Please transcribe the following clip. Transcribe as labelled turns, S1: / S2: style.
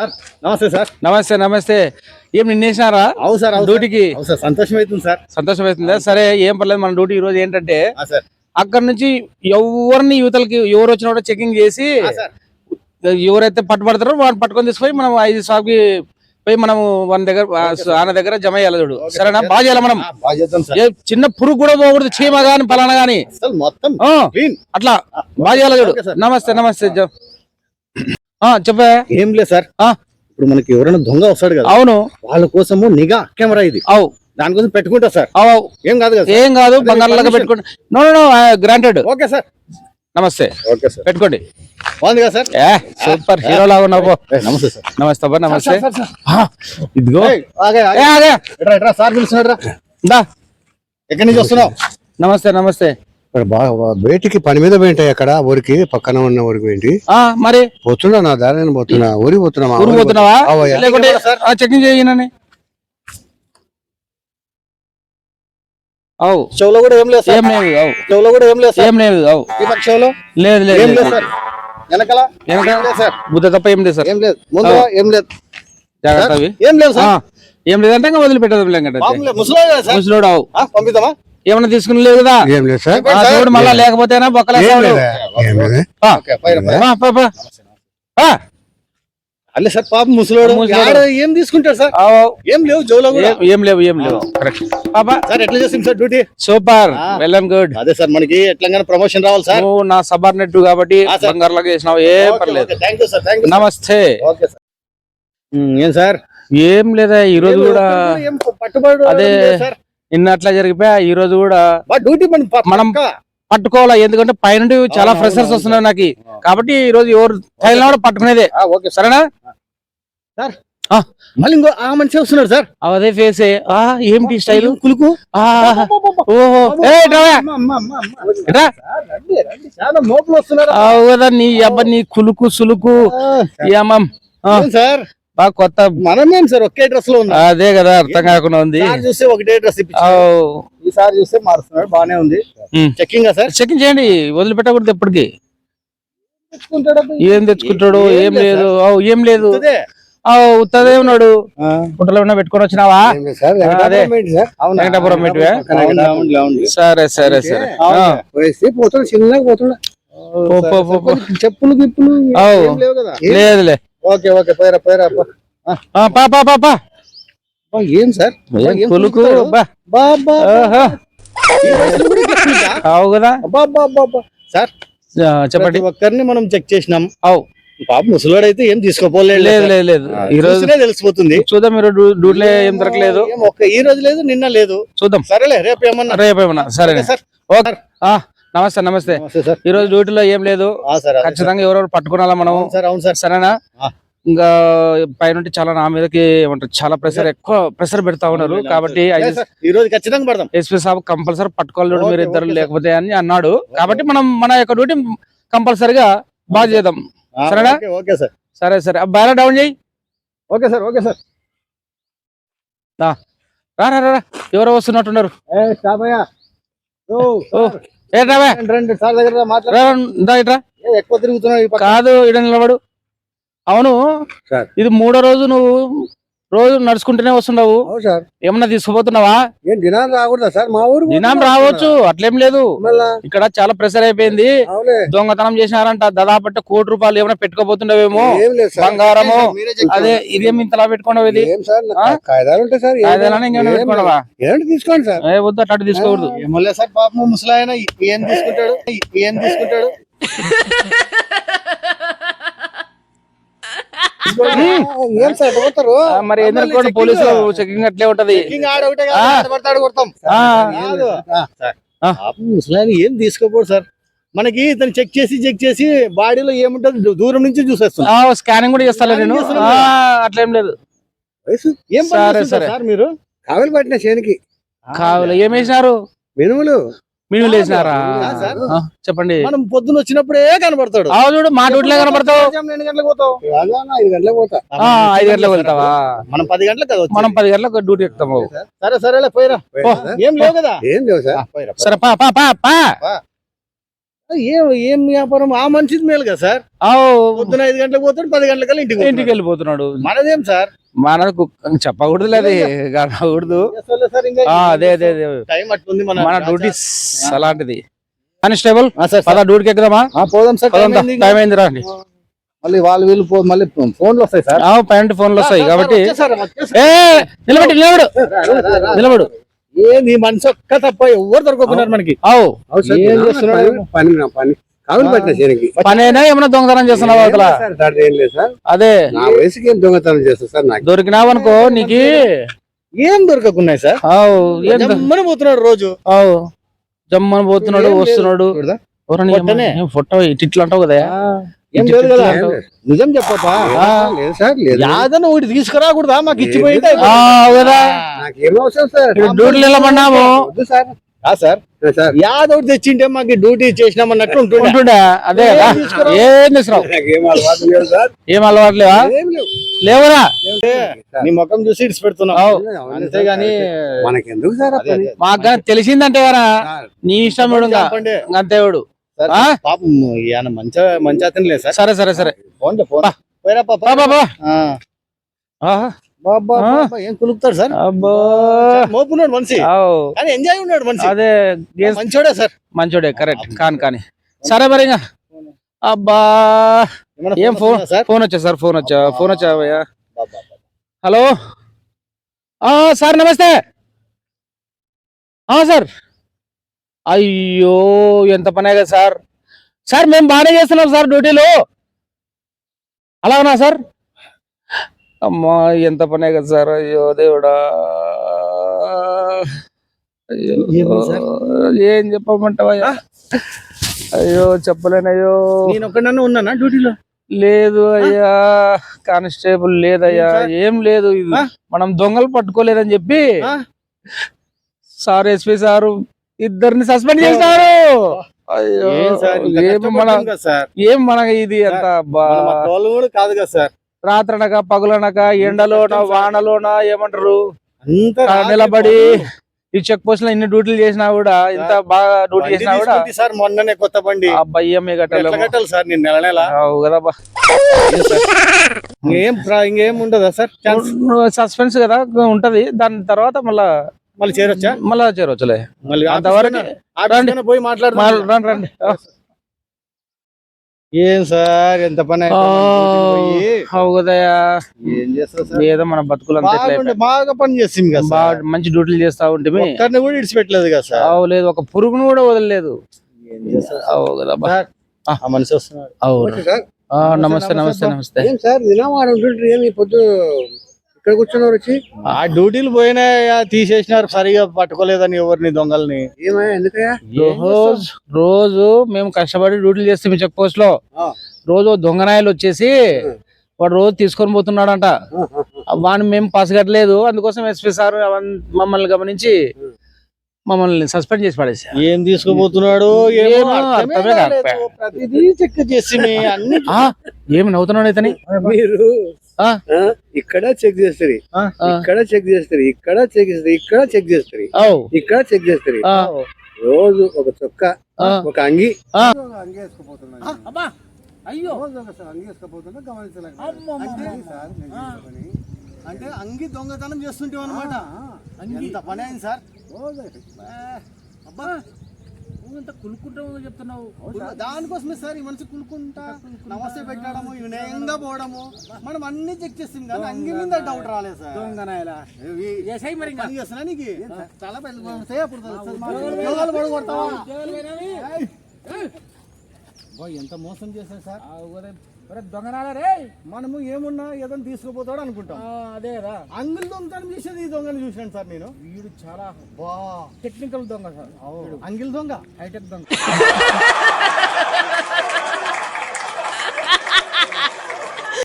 S1: Sir నమస్తే sir.
S2: నమస్తే నమస్తే. ఏం నిన్నేసినారా
S1: అవు సార్ అవు సార్.
S2: డ్యూటీకి?
S1: సార్ సంతోషం అవుతుంది సార్.
S2: సంతోషం అవుతుందా సరే ఏం పర్లేదు మన డ్యూటీ ఈ రోజు ఏంటంటే అక్కడ నుంచి ఎవరిని యువతలకి ఎవరు వచ్చినా కూడా చెకింగ్ చేసి ఎవరైతే పట్టుబడతారో వాళ్ళని పట్టుకొని తీసుకొని మనం ఐదు షాప్కి పోయి మనం మన దగ్గర ఆయన దగ్గర జమ చేయాలి చూడు. సరేనా? బాగా చేయాలి మనం. చిన్న పురుగు కూడా పోకూడదు చీమ గాని పలానా గాని.
S1: మొత్తం
S2: అట్లా బాగా చేయాలి చూడు. నమస్తే నమస్తే చెప్పే.
S1: ఏం లేదు సార్.
S2: ఆ.
S1: ఇప్పుడు మనకి ఎవరైనా దొంగ వస్తాడు కదా.
S2: అవును.
S1: వాళ్ళ కోసము నిఘా కెమెరా ఇది.
S2: అవు.
S1: దానికోసం పెట్టుకుంటా సార్.
S2: అవు
S1: ఏం కాదు కదా?
S2: ఏం కాదు బంగారంలాగా. పెట్టుకోండి no no granted
S1: okay sir.
S2: నమస్తే.
S1: Okay sir.
S2: పెట్టుకోండి.
S1: బాగుంది కదా సార్?
S2: ఏ సూపర్ హీరో లాగా ఉన్నావు
S1: నమస్తే సార్.
S2: నమస్తే అబ్బా నమస్తే. ఇదిగో.
S1: సార్ పిలుస్తున్నాడు రా.
S2: దా.
S1: ఎక్కడి నుంచి వస్తున్నావు?
S2: నమస్తే నమస్తే.
S3: బయటికి పని మీద పోయింటాయి అక్కడ ఊరికి పక్కన ఉన్న ఊరికి పోయింటి.
S2: ఆ మరి?
S3: పోతున్నా నా దారిని పోతున్నా. ఊరికి పోతున్నా ఊరికి
S2: పోతున్నావా? చెకింగ్ చేయనని అవు.
S1: చెవులో కూడా ఏం లేదు
S2: ఏం
S1: సార్
S2: లేదు అవు.
S1: చెవులో కూడా ఏం లేదు
S2: ఏం లేదు అవు.
S1: ఈ పక్క చెవులో?
S2: లేదు లేదు
S1: ఏం లేదు. సార్. వెనకాల? లేదు సార్.
S2: బుద్ధ తప్ప ఏం లేదు సార్.
S1: ఏం లేదు. ముందు ఏం లేదు.
S2: జాగ్రత్త
S1: ఏం లేదు సార్.
S2: ఏం లేదంటే వదిలిపెట్టదు
S1: ముసలోడు
S2: ముసలోడు అవు.
S1: పంపిద్దామా?
S2: ఏమన్నా తీసుకుని లేదు కదా?
S3: ఏం లేదు సార్.
S2: ఆ, మళ్ళా లేకపోతేనా
S3: ఏం
S2: బొక్కలేస్తాడు
S3: లేదా. ఏం లేదా.
S2: ఆ,
S1: ఓకే, పైన, పైన.
S2: ఆ, పా, పా. ఆ,
S1: అల్లే సార్ పాప ముసలోడు.
S2: ముసలోడు.
S1: ఆడ ఏం తీసుకుంటాడు సార్. ఏం లేవు జోలో కూడా.
S2: ఏం- ఏం లేవు ఏం లేవు. కరెక్ట్ పాపా
S1: సార్ ఎట్లా చేసింది సార్ డ్యూటీ?
S2: సూపర్.
S1: ఆ.
S2: Well and good.
S1: అదే సార్ మనకి ఎట్లా ప్రమోషన్ రావాలి సార్.
S2: నువ్వు నా సబార్డినేట్ కాబట్టి
S1: ఆ, సార్.
S2: బంగారు లాగా చేసినావు ఏం పర్లేదు.
S1: Thank you sir. Thank you
S2: నమస్తే.
S1: Okay sir. ఉమ్, ఏం సార్?
S2: ఏం లేదా ఈ రోజు కూడా
S1: ఏం పట్టుబడి
S2: అదే.
S1: లేదు సార్.
S2: నిన్న అట్లా జరిగిపోయా ఈ రోజు కూడా
S1: డ్యూటీ మన.
S2: పట్టుకోవాలా? ఎందుకంటే పైనుండి చాలా ఫ్రెషర్స్ వస్తున్నారు నాకు. కాబట్టి ఈ రోజు ఎవరు తగిలినా కూడా పట్టుకునేదే.
S1: Okay sir.
S2: సరేనా?
S1: మళ్ళీ ఇంకో ఆ మనిషి వస్తున్నాడు సార్.
S2: అదే ఫేసే ఏంటి స్టైల్?
S1: కులుకు. సార్,
S2: నీ అబ్బ నీ కులుకు సులుకు.
S1: సార్?
S2: బాగా కొత్త
S1: మనమేం సార్ ఒకే డ్రెస్లో ఉన్నాం
S2: అదే కదా అర్థం కాకుండా ఉంది
S1: సార్ చూస్తే ఒకటే డ్రెస్. ఈసారి చూస్తే మారుస్తున్నాడు బానే ఉంది. చెక్కింగ్ సార్
S2: చెకింగ్ చేయండి వదిలిపెట్టకూడదు ఎప్పటికి
S1: తెచ్చుకుంటాడు
S2: ఏం తెచ్చుకుంటాడు ఏం లేదు ఏం లేదు ఉత్తదే ఉన్నాడు
S1: ఆ,
S2: గుంటలో ఏమన్నా పెట్టుకొని వచ్చినావా.
S3: వెంకటాపురం పోయింటి సార్.
S2: సరే సరే
S3: పోతున్నా చిన్నగా పోతున్నా.
S1: చెప్పులు గిప్పులు
S2: లేదులే
S1: ఓకే ఓకే పోయిరా పోయిరా పో. ఆ,
S2: ఆ, పా పా పా పా.
S1: బా, ఏం సార్?
S2: కులుకు? అవు కదా.
S1: సార్
S2: చెప్పండి.
S1: ఒక్కరిని మనం చెక్ చేసినాం.
S2: అవు
S1: పాప అయితే ఏం తీసుకోపోలేదు
S2: లేదు లేదు లేదు. ఈ రోజు
S1: తెలిసిపోతుంది.
S2: చూద్దాం మీరు డ్యూటీలో ఏం దొరకలేదు.
S1: ఈ రోజు లేదు నిన్న లేదు.
S2: చూద్దాం.
S1: సరేలే రేపు ఏమన్నా.
S2: రేపు ఏమన్నా. సరే
S1: సార్.
S2: ఓకే. ఆ, నమస్తే నమస్తే. ఈ రోజు డ్యూటీలో ఏం లేదు. ఖచ్చితంగా ఎవరెవరు పట్టుకోవాలా మనం. సరేనా. ఇంకా పైన చాలా నా మీదకి ఏమంటారు చాలా ప్రెషర్ ఎక్కువ ప్రెషర్ పెడతా ఉన్నారు. కాబట్టి
S1: ఈ రోజు ఖచ్చితంగా
S2: ఎస్పీ సాబ్ కంపల్సరీ పట్టుకోవాలి మీరు ఇద్దరు. లేకపోతే అని అన్నాడు. కాబట్టి మనం మన యొక్క డ్యూటీ కంపల్సరిగా బాగా చేద్దాం. సరేనా?
S1: Okay, sir.
S2: సరే బ్యాలెట్ డౌన్ చేయి.
S1: Okay sir okay sir.
S2: రా, రా ఎవరో వస్తున్నట్టున్నారు.
S1: రండి, సార్ దగ్గర ఎక్కువ తిరుగుతున్నావు
S2: కాదు ఇడ నిలబడు. అవును
S3: సార్.
S2: ఇది మూడో రోజు నువ్వు రోజు నడుచుకుంటూనే వస్తున్నావు.
S3: సార్.
S2: ఏమన్నా తీసుకుపోతున్నావా?
S3: రాకూడదా సార్? మా ఊరు
S2: దినం రావచ్చు అట్లేం లేదు.
S3: మళ్ళా?
S2: ఇక్కడ చాలా ప్రెషర్ అయిపోయింది. దొంగతనం చేసినారంట. దాదాపు కోటి రూపాయలు ఏమైనా పెట్టుకోబోతుండవేమో బంగారము అదే ఇదేం ఇంతలా పెట్టుకున్నావు ఇది?
S3: ఏం సార్? కాయిదాలు ఉంటాయి.
S2: ఇంకేమైనా పెట్టుకున్నావా?
S3: తీసుకోండి
S2: వద్దు అట్లాంటి తీసుకోకూడదు.
S1: సార్ పాపం ముసలాయన ఏం తీసుకుంటాడు. ఏం తీసుకుంటాడు.
S3: ఏం సార్
S2: మరి ఎందుకు పోలీసులు చెకింగ్ అట్లే ఉంటది.
S1: ముసలాయన ఏం తీసుకోపోడు సార్? మనకి ఇతను చెక్ చేసి చెక్ చేసి బాడీలో ఏముంటది దూరం నుంచి చూసేస్తాం.
S2: ఆ, స్కానింగ్ కూడా చేస్తాలే నేను. అట్లేం లేదు.
S1: ఏం
S2: సరే. సార్.
S1: మీరు?
S3: కావలి పట్టిన చేనికి
S2: కావాలి ఏం వేసినారు
S3: మినుములు.
S1: సార్.
S2: ఆ, చెప్పండి.
S1: మనం పొద్దున వచ్చినప్పుడే కనబడతాడు.
S2: ఆ చూడు మా డ్యూటీలో కనబడతావు.
S1: రెండు గంటలకు పోతావు?
S3: ఐదు గంటలకు పోతా.
S2: ఆ, ఐదు గంటలకు వెళ్తావా?
S1: మనం పది గంటలకు కదా.
S2: మనం పది గంటలకు డ్యూటీ ఎక్కుతాము
S1: సరే సరేలే పోయిరా? ఏం లేవు కదా?
S3: ఏం లేవు సార్.
S2: పా పా. పా.
S1: ఏం ఏం వ్యాపారం? ఆ మనిషిది మేలు కదా సార్ పొద్దున ఐదు గంటలకు పోతాడు పది గంటలకల్లా ఇంటికి
S2: ఇంటికి వెళ్ళిపోతున్నాడు.
S1: మనదేం సార్?
S2: మనకు చెప్పకూడదు
S1: ఇంకా
S2: ఆ, అదే అదే అదే.
S1: టైం అట్టుంది మన
S2: మన డ్యూటీస్ అలాంటిది కానిస్టేబుల్ పద డ్యూటీకి ఎక్కుదామా?
S1: ఆ, పోదాం సార్ టైం అయింది
S2: రండి
S1: మళ్ళీ వాళ్ళు వీళ్ళు పో- మళ్ళీ ఫోన్లు వస్తాయి సార్.
S2: పైన ఫోన్లు వస్తాయి కాబట్టి. నిలబడి నిలబడు నిలబడు.
S1: ఏంది మనిషి ఒక్క తప్ప ఎవరు దొరకకున్నారు మనకి.
S2: అవు.
S1: ఏం చేస్తున్నాడు?
S3: పని పని పని. కావులు పట్టిన చేయడానికి
S2: పనేనా? ఏమైనా దొంగతనం చేస్తున్నావు అవతల?
S3: సార్ దాంట్లో ఏం లేదు సార్.
S2: అదే.
S3: నా వయసుకి ఏం దొంగతనం చేస్తా సార్ నాకు?
S2: దొరికినావనుకో నీకు
S1: ఏం దొరకకున్నాయి సార్?
S2: దొ-
S1: జమ్మని పోతున్నాడు రోజు.
S2: ఆవు జమ్మని పోతున్నాడు. వస్తున్నాడు. ఫోటో ఇట్లు అంటావు కదా?
S1: ఏం
S2: ఇటు
S1: లేదు కదా. నిజం చెప్పప్పా
S3: లేదు సార్ లేదు
S1: యాదన ఒకటి తీసుకురాకూడదా మాకు
S2: కదా
S3: నాకేం అవసరం సార్.
S2: నిలబడినాము
S3: వద్దు సార్.
S1: ఆ సార్.
S3: లేదు సార్.
S1: యాద ఒకటి తెచ్చింటే మాకు డ్యూటీ చేసినామన్నట్టు ఉంటుండే.
S2: అదే కదా.
S1: ఏం తీసుకురావు?
S2: ఏం
S3: అలవాటు లేవు?
S2: లేవరా?
S1: నీ ముఖం చూసి ఇడిచి పెడుతున్నావు. అంతేగాని
S3: మనకెందుకు సార్.
S2: మాకు తెలిసిందంటే నీ ఇష్టం అంతేవాడు
S1: సార్? పాపం ఈయన మంచి మంచి అతను లేదు సార్
S2: సరే సరే. సరే
S1: ఫోన్. ఫోన్ పోయిరా పాప. బాబా? బాబా, ఏం కులుకుతాడు సార్? మోపున్నాడు మనిషి. కానీ ఎంజాయ్ ఉన్నాడు మనిషి.
S2: అదే
S1: మంచోడే సార్.
S2: మంచోడే కరెక్ట్ కాని కానీ. సరే మరి ఇంకా. అబ్బా. ఏం ఫోన్ ఫోన్? వచ్చా సార్ ఫోన్ వచ్చా? ఫోన్ వచ్చా. హలో? ఆ సార్ నమస్తే. సార్. అయ్యో ఎంత పనే కదా సార్. సార్ మేము బాగానే చేస్తున్నాం సార్ డ్యూటీలో. అలాగనా సార్? అమ్మా ఎంత పనే కదా సార్. అయ్యో దేవుడా? ఏం చెప్పమంటావయ్యా? అయ్యో చెప్పలేనయ్యో
S1: నేను ఒక్కడన్నా ఉన్నానా డ్యూటీలో?
S2: లేదు అయ్యా కానిస్టేబుల్ లేదయ్యా.
S1: ఏం
S2: లేదు ఇది? మనం దొంగలు పట్టుకోలేదని చెప్పి? సార్ ఎస్పీ సారు ఇద్దరిని సస్పెండ్ చేసినారు.
S1: ఏం
S2: మన ఇది అంత బా
S1: మనం మా తోలు కూడా కాదు కదా సార్.
S2: రాత్రనక పగులనక ఎండలోన. వానలోన ఏమంటారు? నిలబడి ఈ చెక్ పోస్ట్లో ఇన్ని డ్యూటీలు చేసినా కూడా ఇంత బాగా డ్యూటీ చేసినా కూడా
S1: సార్ మొన్ననే కొత్త బండి.
S2: కట్టాలి.
S1: కట్టాలి సార్ నేను నెల నెల?
S2: కదా బా.
S1: ఇంకేం ప్రా- ఇంకేం ఉండదా సార్?
S2: సస్పెన్స్ కదా ఉంటది. దాని తర్వాత మళ్ళా
S1: మళ్ళీ చేరొచ్చా?
S2: మళ్ళా చేరవచ్చులే
S1: మళ్ళీ
S2: అంతవరకు రండి.
S1: పోయి మాట్లాడదాం
S2: రండి రండి.
S1: ఏం సార్ ఎంత పని
S2: ఆ,
S1: అయిపోయింది పోయి.
S2: అవు కదయ్యా
S1: ఏం చేస్తారు సార్?
S2: ఏదో మన బతుకులంతా
S1: బాగా పని చేసింది కదా
S2: బాగా మంచి డ్యూటీలు చేస్తా ఉంటే
S1: ఒక్కరిని కూడా ఇడిచిపెట్టలేదు కదా సార్.
S2: అవు లేదు ఒక పురుగును కూడా వదలలేదు. అవు కదా
S1: మనిషి వస్తున్నాడు.
S2: అవు
S3: నమస్తే
S2: నమస్తే నమస్తే
S3: ఏం సార్ పొద్దు ఇక్కడ కూర్చున్నారు వచ్చి?
S1: ఆ డ్యూటీలు పోయినాయా తీసేసినారు సరిగా పట్టుకోలేదని ఎవరిని దొంగల్ని.
S3: ఏమయ్యా ఎందుకయ్యా?
S2: రోజు రోజు మేము కష్టపడి డ్యూటీలు చేస్తాం చెక్
S3: పోస్ట్లో.
S2: రోజు దొంగనాయలు వచ్చేసి వాడు రోజు తీసుకొని పోతున్నాడంట. వాడిని మేము పసగట్లేదు అందుకోసం ఎస్పీ సార్ అవన్- మమ్మల్ని గమనించి మమ్మల్ని సస్పెండ్ చేసి పడేసి
S1: ఏం తీసుకుపోతున్నాడు ఏమో
S2: నవ్వుతున్నాడు ఇతని?
S3: మీరు ఇక్కడ చెక్ చేస్తారు. ఇక్కడ చెక్ చేస్తారు. ఇక్కడ చెక్ చేస్తారు. ఇక్కడ చెక్ చేస్తారు. ఇక్కడ చెక్ చేస్తారు.
S2: ఆ,
S3: రోజు ఒక చొక్క. ఒక అంగి. అంగి వేసుకుపోతున్నాను
S2: అబ్బా! అయ్యో!
S3: రోజు అంగి వేసుకుపోతున్నా గమనించలేదు. అంటే
S1: అంగి దొంగతనం చేస్తుంటే అనమాట ఎంత పని అయింది సార్?
S3: రోజు.
S1: అబ్బా!
S2: ఇంత కులుక్కుంటావు చెప్తున్నావు?
S1: దానికోసమే సార్ ఈ మనిషి కులుకుంటా నమస్తే పెట్టడము వినయంగా పోవడము. మనం అన్ని చెక్ చేస్తాం కానీ అంగి మీద డౌట్ రాలేదు సార్. చేస్తున్నా నీకు? చాలా పెద్ద. అప్పుడు పడగొడతావా? ఎంత మోసం చేశారు సార్?
S2: దొంగనాలా రే?
S1: మనము ఏమున్నా ఏదైనా తీసుకుపోతాడు అనుకుంటాం.
S2: అదే కదా
S1: అంగుల్ దొంగతనం చేసేది ఈ దొంగని చూసాను సార్ నేను.
S2: వీడు చాలా
S1: బా.
S2: టెక్నికల్ దొంగ సార్.
S1: అంగిల్ దొంగ.
S2: హైటెక్ దొంగ.